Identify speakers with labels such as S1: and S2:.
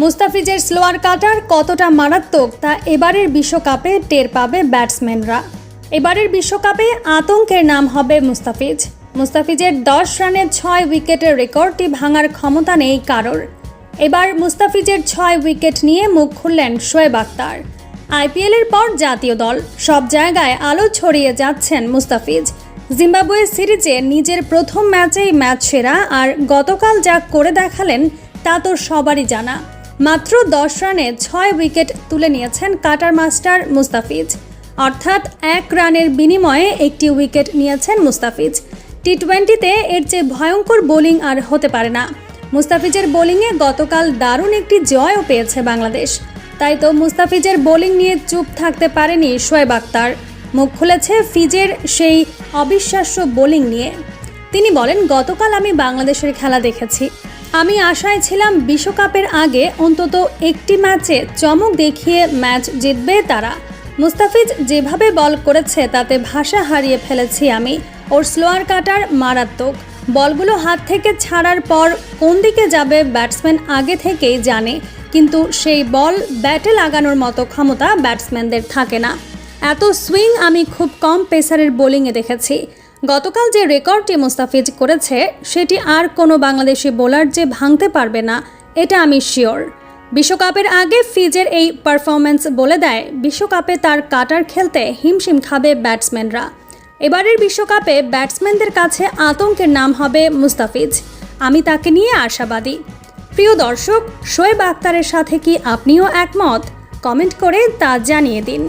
S1: মুস্তাফিজের স্লোয়ার কাটার কতটা মারাত্মক তা এবারের বিশ্বকাপে টের পাবে ব্যাটসম্যানরা। এবারের বিশ্বকাপে আতঙ্কের নাম হবে মুস্তাফিজ। মুস্তাফিজের দশ রানে ছয় উইকেটের রেকর্ডটি ভাঙার ক্ষমতা নেই কারোর। এবার মুস্তাফিজের ছয় উইকেট নিয়ে মুখ খুললেন শোয়েব আক্তার আইপিএলের পর জাতীয় দল, সব জায়গায় আলো ছড়িয়ে যাচ্ছেন মুস্তাফিজ। জিম্বাবুয়ে সিরিজে নিজের প্রথম ম্যাচেই ম্যাচ সেরা আর গতকাল যা করে দেখালেন তা তো সবারই জানা। মাত্র দশ রানে ছয় উইকেট তুলে নিয়েছেন কাটার মাস্টার মুস্তাফিজ। অর্থাৎ এক রানের বিনিময়ে একটি উইকেট নিয়েছেন মুস্তাফিজ। টি টোয়েন্টিতে এর চেয়ে ভয়ঙ্কর বোলিং আর হতে পারে না। মুস্তাফিজের বোলিংয়ে গতকাল দারুণ একটি জয়ও পেয়েছে বাংলাদেশ। তাই তো মুস্তাফিজের বোলিং নিয়ে চুপ থাকতে পারেনি শোয়েব আক্তার মুখ খুলেছে ফিজের সেই অবিশ্বাস্য বোলিং নিয়ে। তিনি বলেন, গতকাল আমি বাংলাদেশের খেলা দেখেছি। আমি আশায় ছিলাম বিশ্বকাপের আগে অন্তত একটি ম্যাচে চমক দেখিয়ে ম্যাচ জিতবে তারা। মুস্তাফিজ যেভাবে বল করেছে, তাতে ভাষা হারিয়ে ফেলেছি আমি। ওর স্লোয়ার কাটার মারাত্মক। বলগুলো হাত থেকে ছাড়ার পর কোন দিকে যাবে ব্যাটসম্যান আগে থেকেই জানে, কিন্তু সেই বল ব্যাটে লাগানোর মতো ক্ষমতা ব্যাটসম্যানদের থাকে না। এত সুইং আমি খুব কম পেসারের বোলিংয়ে দেখেছি। গতকাল যে রেকর্ডটি মুস্তাফিজ করেছে, সেটি আর কোনো বাংলাদেশি বোলার যে ভাঙতে পারবে না, এটা আমি শিওর। বিশ্বকাপের আগে ফিজের এই পারফরম্যান্স বলে দেয়, বিশ্বকাপে তার কাটার খেলতে হিমশিম খাবে ব্যাটসম্যানরা। এবারের বিশ্বকাপে ব্যাটসম্যানদের কাছে আতঙ্কের নাম হবে মুস্তাফিজ। আমি তাকে নিয়ে আশাবাদী। প্রিয় দর্শক, শোয়েব আক্তারের সাথে কি আপনিও একমত? কমেন্ট করে তা জানিয়ে দিন।